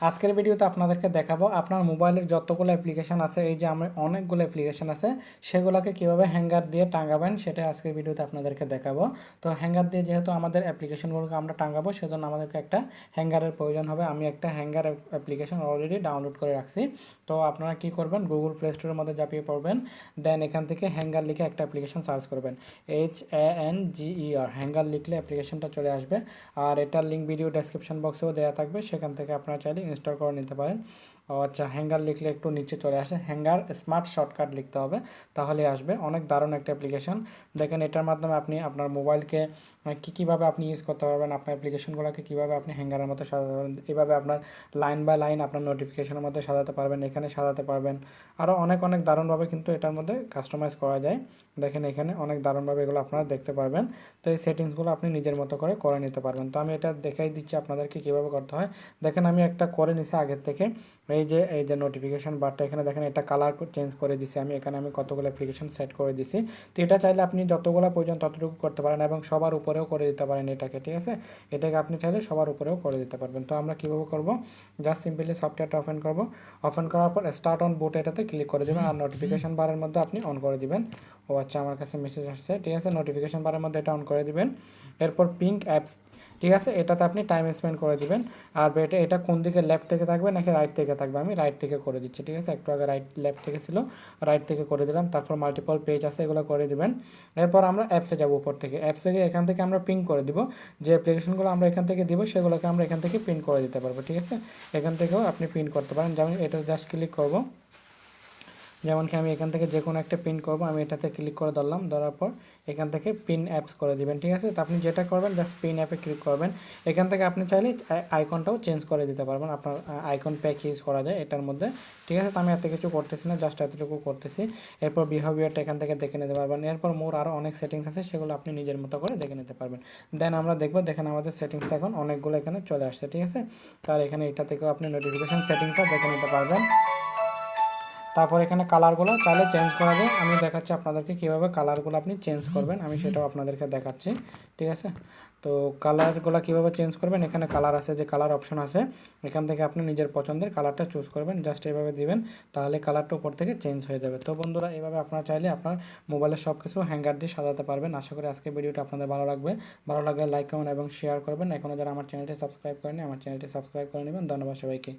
আজকের ভিডিওতে আপনাদেরকে দেখাবো আপনার মোবাইলের যতগুলো অ্যাপ্লিকেশন আছে, এই যে আমি অনেকগুলো অ্যাপ্লিকেশন আছে, সেগুলোকে কীভাবে হ্যাঙ্গার দিয়ে টাঙাবেন সেটা আজকের ভিডিওতে আপনাদেরকে দেখাবো। তো হ্যাঙ্গার দিয়ে যেহেতু আমাদের অ্যাপ্লিকেশনগুলোকে আমরা টাঙাবো, সেজন্য আমাদেরকে একটা হ্যাঙ্গারের প্রয়োজন হবে। আমি একটা হ্যাঙ্গার অ্যাপ্লিকেশন অলরেডি ডাউনলোড করে রাখছি। তো আপনারা কি করবেন গুগল প্লে স্টোরের মধ্যে চাপিয়ে পড়বেন দেন এখান থেকে হ্যাঙ্গার লিখে একটা অ্যাপ্লিকেশন সার্চ করবেন। H A N G E R Hanger লিখলে অ্যাপ্লিকেশনটা চলে আসবে। আর এটার লিঙ্ক ভিডিও ডেসক্রিপশন বক্সেও দেওয়া থাকবে, সেখান থেকে আপনারা চাইলে ইনস্টল করে নিতে পারেন। ও আচ্ছা হ্যাঙ্গার লিখলে একটু নিচে চলে আসে। হ্যাঙ্গার স্মার্ট শর্টকাট লিখতে হবে। তাহলে আসবে। অনেক দারুণ একটা অ্যাপ্লিকেশন দেখেন, এটার মাধ্যমে আপনি আপনার মোবাইলকে কী কীভাবে আপনি ইউজ করতে পারবেন, আপনার অ্যাপ্লিকেশনগুলোকে কীভাবে আপনি হ্যাঙ্গারের মতো সাজাতে পারবেন, এভাবে আপনার লাইন বাই লাইন আপনার নোটিফিকেশনের মধ্যে সাজাতে পারবেন, এখানে সাজাতে পারবেন। আরও অনেক অনেক দারুণভাবে কিন্তু এটার মধ্যে কাস্টমাইজ করা যায়। দেখেন, এখানে অনেক দারুণভাবে এগুলো আপনারা দেখতে পারবেন। তো এই সেটিংসগুলো আপনি নিজের মতো করে করে নিতে পারবেন। তো আমি এটা দেখাই দিচ্ছি আপনাদেরকে কীভাবে করতে হয়। দেখেন, আমি একটা করে নিছি আগের থেকে। এই যে এই যে নোটিফিকেশান বারটা এখানে দেখেন, এটা কালার চেঞ্জ করে দিছি। আমি এখানে আমি কতগুলো অ্যাপ্লিকেশন সেট করে দিছি। তো এটা চাইলে আপনি যতগুলো প্রয়োজন ততটুকু করতে পারেন এবং সবার উপরেও করে দিতে পারেন এটাকে, ঠিক আছে? এটাকে আপনি চাইলে সবার উপরেও করে দিতে পারবেন। তো আমরা কীভাবে করব? জাস্ট সিম্পলি সফটওয়্যারটা ওপেন করব। ওপেন করার পর স্টার্ট অন বুট এটাতে ক্লিক করে দেবেন আর নোটিফিকেশন বারের মধ্যে আপনি অন করে দিবেন। ও আচ্ছা আমার কাছে মেসেজ আসছে, ঠিক আছে? নোটিফিকেশন বারের মধ্যে এটা অন করে দিবেন। এরপর পিঙ্ক অ্যাপস ঠিক আছে? এটাতে আপনি টাইম স্পেন্ড করে দিবেন। আর এটা এটা কোন দিকে লেফট থেকে থাকবে নাকি রাইট থেকে থাকবে? আমি রাইট থেকে করে দিচ্ছি, ঠিক আছে? একটু আগে রাইট লেফট থেকে ছিল রাইট থেকে করে দিলাম। তারপর মাল্টিপল পেজ আছে, এগুলো করে দিবেন। এরপর আমরা অ্যাপসে যাব উপর থেকে। অ্যাপস থেকে এখান থেকে আমরা পিন করে দিব। যে অ্যাপ্লিকেশনগুলো আমরা এখান থেকে দিব, সেগুলোকে আমরা এখান থেকে পিন করে দিতে পারব, ঠিক আছে? এখান থেকেও আপনি পিন করতে পারেন। যেমন এটা জাস্ট ক্লিক করব। যেমন কি আমি এখান থেকে যে কোনো একটা পিন করব, আমি এটাতে ক্লিক করে ধরলাম, ধরার পর এখান থেকে পিন অ্যাপস করে দিবেন, ঠিক আছে? তো আপনি যেটা করবেন জাস্ট পিন অ্যাপে ক্লিক করবেন। এখান থেকে আপনি চাইলে আইকনটাও চেঞ্জ করে দিতে পারবেন। আপনার আইকন প্যাক ইউজ করা যায় এটার মধ্যে, ঠিক আছে? তো আমি এত কিছু করতেছি না জাস্ট এতটুকু করতেছি। এরপর বিহেভিয়ারটা এখান থেকে দেখে নিতে পারবেন। এরপর মোর আরও অনেক সেটিংস আছে, সেগুলো আপনি নিজের মতো করে দেখে নিতে পারবেন। দেন আমরা দেখব, দেখেন আমাদের সেটিংসটা এখন অনেকগুলো এখানে চলে আসছে, ঠিক আছে? তার এখানে এটা থেকেও আপনি নোটিফিকেশান সেটিংসটা দেখে নিতে পারবেন। তারপর এখানে কালারগুলো, চাইলে চেঞ্জ করা যায়। আমি দেখাচ্ছি আপনাদেরকে কীভাবে কালারগুলো আপনি চেঞ্জ করবেন। আমি সেটাও আপনাদেরকে দেখাচ্ছি, ঠিক আছে? তো কালারগুলো কীভাবে চেঞ্জ করবেন? এখানে কালার আছে, যে কালার অপশন আছে, এখান থেকে আপনি নিজের পছন্দের কালারটা চুজ করবেন। জাস্ট এভাবে দিবেন, তাহলে কালারটা উপর থেকে চেঞ্জ হয়ে যাবে। তো বন্ধুরা, এভাবে আপনারা চাইলে আপনার মোবাইলের সব কিছু হ্যাঙ্গার দিয়ে সাজাতে পারবেন। আশা করি আজকে ভিডিওটা আপনাদের ভালো লাগবে। ভালো লাগলে লাইক কমেন্ট এবং শেয়ার করবেন। এখনও যারা আমার চ্যানেলটি সাবস্ক্রাইব করেনি আমার চ্যানেলটি সাবস্ক্রাইব করে নেবেন। ধন্যবাদ সবাইকে।